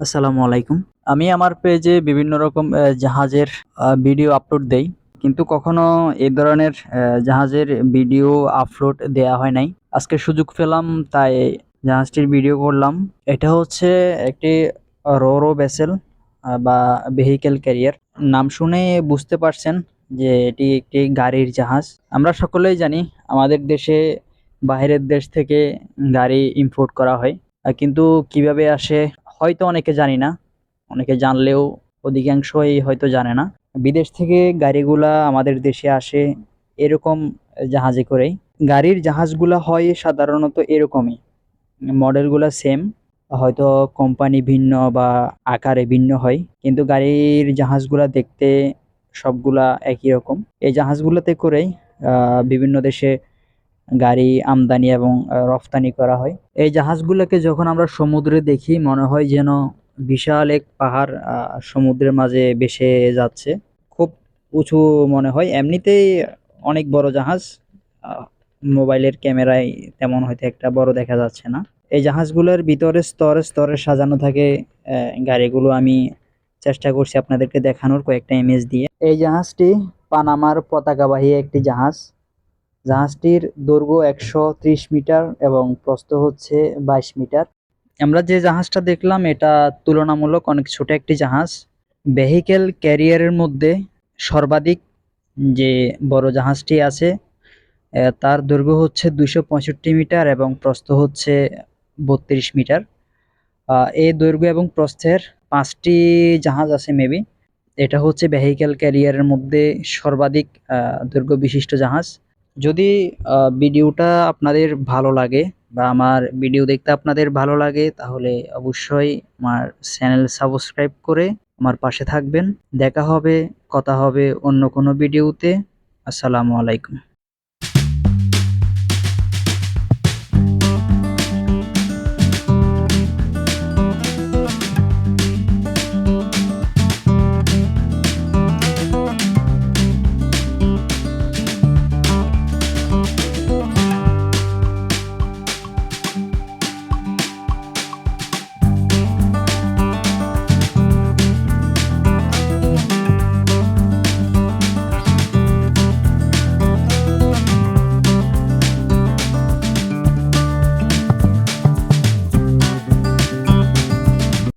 আসসালামু আলাইকুম। আমি আমার পেজে বিভিন্ন রকম জাহাজের ভিডিও আপলোড দেই, কিন্তু কখনো এই ধরনের জাহাজের ভিডিও আপলোড দেয়া হয় নাই। আজকে সুযোগ পেলাম, তাই জাহাজটির ভিডিও করলাম। এটা হচ্ছে একটি রোরো ভেসেল বা ভেহিকেল ক্যারিয়ার। নাম শুনে বুঝতে পারছেন যে এটি একটি গাড়ির জাহাজ। আমরা সকলেই জানি, আমাদের দেশে বাইরের দেশ থেকে গাড়ি ইম্পোর্ট করা হয়। কিন্তু কীভাবে আসে হয়তো অনেকে জানি না। অনেকে জানলেও অধিকাংশই হয়তো জানে না। বিদেশ থেকে গাড়িগুলা আমাদের দেশে আসে এরকম জাহাজে করেই। গাড়ির জাহাজগুলা হয় সাধারণত এরকমই। মডেলগুলো সেম, হয়তো কোম্পানি ভিন্ন বা আকারে ভিন্ন হয়, কিন্তু গাড়ির জাহাজগুলা দেখতে সবগুলা একই রকম। এই জাহাজগুলোতে করেই বিভিন্ন দেশে গাড়ি আমদানি এবং রফতানি করা হয়। এই জাহাজগুলোকে যখন আমরা সমুদ্রে দেখি, মনে হয় যেন বিশাল এক পাহাড় সমুদ্রের মাঝে ভেসে যাচ্ছে। খুব উঁচু মনে হয়। এমনিতেই অনেক বড় জাহাজ মোবাইলের ক্যামেরায় তেমন হয়তো একটা বড় দেখা যাচ্ছে না। এই জাহাজগুলোর ভিতরে স্তরে স্তরে সাজানো থাকে গাড়িগুলো। আমি চেষ্টা করছি আপনাদেরকে দেখানোর কয়েকটা ইমেজ দিয়ে। এই জাহাজটি পানামার পতাকাবাহী একটি জাহাজ। জাহাজটির দৈর্ঘ্য একশো ত্রিশ মিটার এবং প্রস্থ হচ্ছে বাইশ মিটার। আমরা যে জাহাজটা দেখলাম, এটা তুলনামূলক অনেক ছোট একটি জাহাজ। ভেহিকেল ক্যারিয়ারের মধ্যে সর্বাধিক যে বড় জাহাজটি আছে তার দৈর্ঘ্য হচ্ছে দুশো মিটার এবং প্রস্থ হচ্ছে বত্রিশ মিটার। এই দৈর্ঘ্য এবং প্রস্থের পাঁচটি জাহাজ আছে মেবি এটা হচ্ছে ভেহিকেল ক্যারিয়ারের মধ্যে সর্বাধিক দৈর্ঘ্য বিশিষ্ট জাহাজ। যদি ভিডিওটা আপনাদের ভালো লাগে বা আমার ভিডিও দেখতে আপনাদের ভালো লাগে, তাহলে অবশ্যই আমার চ্যানেল সাবস্ক্রাইব করে আমার পাশে থাকবেন। দেখা হবে, কথা হবে অন্য কোনো ভিডিওতে। আসসালামু আলাইকুম।